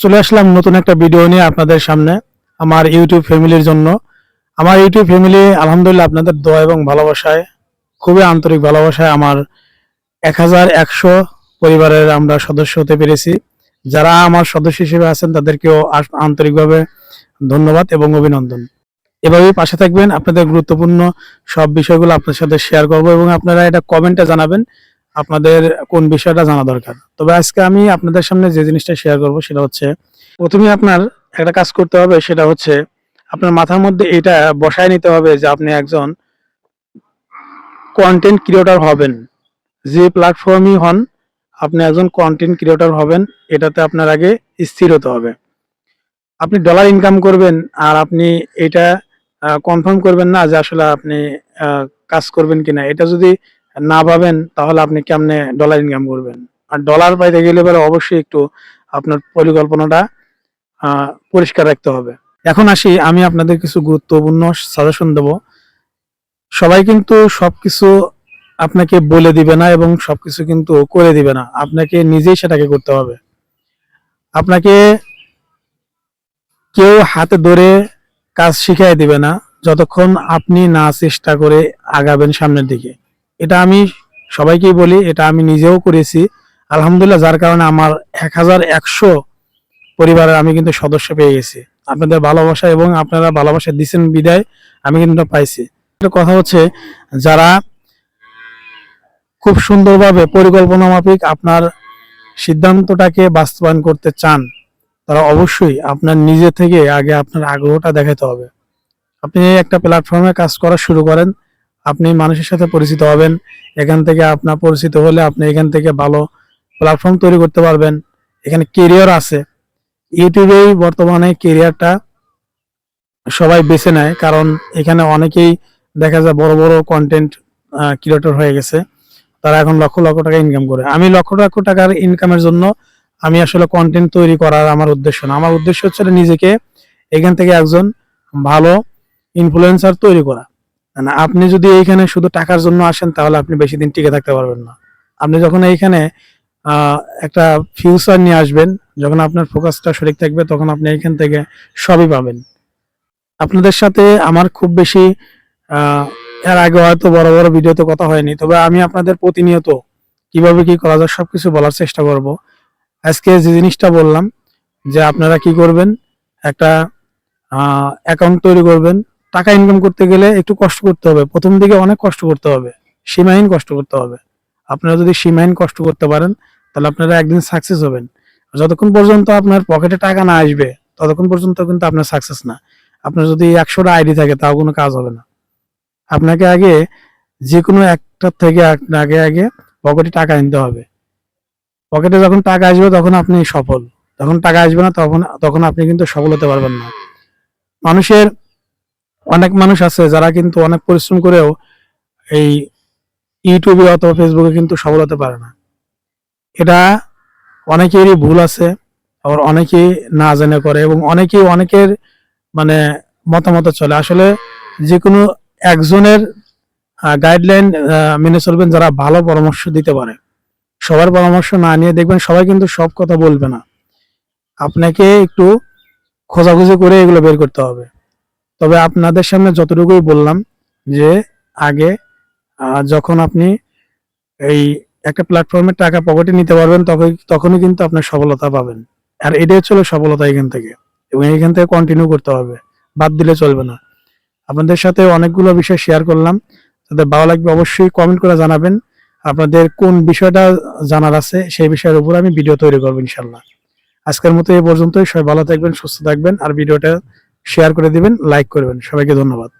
চলে আসলাম নতুন একটা ভিডিও নিয়ে আপনাদের সামনে আমার ইউটিউব ফ্যামিলির জন্য। আমার ইউটিউব ফ্যামিলি আলহামদুলিল্লাহ, আপনাদের দোয়া এবং ভালোবাসায়, খুবই আন্তরিক ভালোবাসায় আমার এক হাজার একশো পরিবারের আমরা সদস্য হতে পেরেছি। যারা আমার সদস্য হিসেবে আছেন, তাদেরকেও আন্তরিকভাবে ধন্যবাদ এবং অভিনন্দন। এভাবেই পাশে থাকবেন। আপনাদের গুরুত্বপূর্ণ সব বিষয়গুলো আপনার সাথে শেয়ার করব এবং আপনারা এটা কমেন্টে জানাবেন। আপনাদের কোন বিষয়টা জানা দরকার। তবে আজকে আমি আপনাদের সামনে যে জিনিসটা শেয়ার করব সেটা হচ্ছে, প্রথমে আপনার একটা কাজ করতে হবে, সেটা হচ্ছে আপনার মাথার মধ্যে এটা বসায় নিতে হবে যে আপনি একজন কন্টেন্ট ক্রিয়েটর হবেন। যে প্ল্যাটফর্মই হন, আপনি একজন কন্টেন্ট ক্রিয়েটর হবেন, এটাতে আপনার আগে স্থির হতে হবে। আপনি ডলার ইনকাম করবেন আর আপনি এটা কনফার্ম করবেন না যে আসলে আপনি কাজ করবেন কিনা। এটা যদি না পাবেন তাহলে আপনি কেমনে ডলার ইনকাম করবেন? আর ডলার পাইতে গেলে পরে অবশ্যই একটু আপনার পরিকল্পনাটা পরিষ্কার রাখতে হবে। এখন আসি, আমি আপনাদের কিছু গুরুত্বপূর্ণ সাজেশন দেব। সবাই কিন্তু সবকিছু আপনাকে বলে দিবে না এবং সবকিছু কিন্তু করে দিবে না। আপনাকে নিজেই সেটাকে করতে হবে। আপনাকে কেউ হাতে ধরে কাজ শিখাই দিবে না, যতক্ষণ আপনি না চেষ্টা করে আগাবেন সামনের দিকে। এটা আমি সবাইকেই বলি, এটা আমি নিজেও করেছি। আলহামদুলিল্লাহ, যার কারণে আমার এক হাজার একশো পরিবারের আমি কিন্তু সদস্য পেয়ে গেছি। আপনাদের ভালোবাসা এবং আপনারা ভালোবাসা দিচ্ছেন বিদায় আমি কিন্তু পাইছি। কথা হচ্ছে, যারা খুব সুন্দরভাবে পরিকল্পনা মাফিক আপনার সিদ্ধান্তটাকে বাস্তবায়ন করতে চান, তারা অবশ্যই আপনার নিজে থেকে আগে আপনার আগ্রহটা দেখাতে হবে। আপনি একটা প্ল্যাটফর্মে কাজ করা শুরু করেন আপনি মানুষের সাথে পরিচিত হবেন। এখান থেকে আপনার পরিচিত হলে আপনি এখান থেকে ভালো প্ল্যাটফর্ম তৈরি করতে পারবেন। এখানে কেরিয়ার আছে। ইউটিউবেই বর্তমানে কেরিয়ারটা সবাই বেছে নেয়, কারণ এখানে অনেকেই দেখা যায় বড় বড় কন্টেন্ট ক্রিয়েটর হয়ে গেছে। তারা এখন লক্ষ লক্ষ টাকা ইনকাম করে। আমি লক্ষ লক্ষ টাকার ইনকামের জন্য আমি আসলে কন্টেন্ট তৈরি করার আমার উদ্দেশ্য না। আমার উদ্দেশ্য হচ্ছে নিজেকে এখান থেকে একজন ভালো ইনফ্লুয়েন্সার তৈরি করা। মানে আপনি যদি এইখানে শুধু টাকার জন্য আসেন, তাহলে আপনি বেশি দিন টিকে থাকতে পারবেন না। আপনি যখন এইখানে একটা ফিউচার নিয়ে আসবেন, যখন আপনার ফোকাসটা সঠিক থাকবে, তখন আপনি এইখান থেকে সবই পাবেন। আপনাদের সাথে আমার খুব বেশি এর আগে হয়তো বড় বড় ভিডিওতে কথা হয়নি, তবে আমি আপনাদের প্রতিনিয়ত কীভাবে কি করা যায় সবকিছু বলার চেষ্টা করব। আজকে যে জিনিসটা বললাম, যে আপনারা কি করবেন, একটা অ্যাকাউন্ট তৈরি করবেন টাকা ইনকাম করতে গেলে একটু কষ্ট করতে হবে। প্রথম দিকে অনেক কষ্ট করতে হবে। সীমাহীন কষ্ট করতে হবে। আপনারা যদি সীমাহীন কষ্ট করতে পারেন, তাহলে আপনারা একদিন সাকসেস হবেন। যতক্ষণ পর্যন্ত আপনার পকেটে টাকা না আসবে, ততক্ষণ পর্যন্ত কিন্তু আপনার সাকসেস না। আপনার যদি একশোটা আইডি থাকে, তাও কোনো কাজ হবে না। আপনাকে আগে যে কোনো একটা থেকে আগে আগে পকেটে টাকা নিতে হবে। পকেটে যখন টাকা আসবে, তখন আপনি সফল। যখন টাকা আসবে না, তখন তখন আপনি কিন্তু সফল হতে পারবেন না। মানুষের অনেক মানুষ আছে যারা কিন্তু অনেক পরিশ্রম করেও এই ইউটিউবে অথবা ফেসবুকে কিন্তু সফল হতে পারে না। এটা অনেকেরই ভুল আছে, আবার অনেকেই না জেনে করে এবং অনেকেই অনেকের মানে মতামত চলে। আসলে যে কোনো একজনের গাইডলাইন মেনে চলবেন, যারা ভালো পরামর্শ দিতে পারে। সবার পরামর্শ না নিয়ে দেখবেন সবাই কিন্তু সব কথা বলবে না। আপনাকে একটু খোঁজাখুঁজি করে এগুলো বের করতে হবে। তবে আপনাদের সামনে যতটুকুই বললাম যে আগে যখন আপনি এই একটা প্ল্যাটফর্মে টাকা পকেটে নিতে পারবেন তখন তখনই কিন্তু আপনার সফলতা পাবেন। আর এটাই হচ্ছে সফলতা এখান থেকে। এবং এখান থেকে কন্টিনিউ করতে হবে। বাদ দিলে চলবে না। আপনাদের সাথে অনেকগুলো বিষয় শেয়ার করলাম। তাদের ভালো লাগবে অবশ্যই কমেন্ট করে জানাবেন। আপনাদের কোন বিষয়টা জানার আছে, সেই বিষয়ের উপর আমি ভিডিও তৈরি করব ইনশাল্লাহ আজকের মতো এই পর্যন্তই। সবাই ভালো থাকবেন, সুস্থ থাকবেন। আর ভিডিওটা শেয়ার করে দিবেন লাইক করবেন। সবাইকে ধন্যবাদ।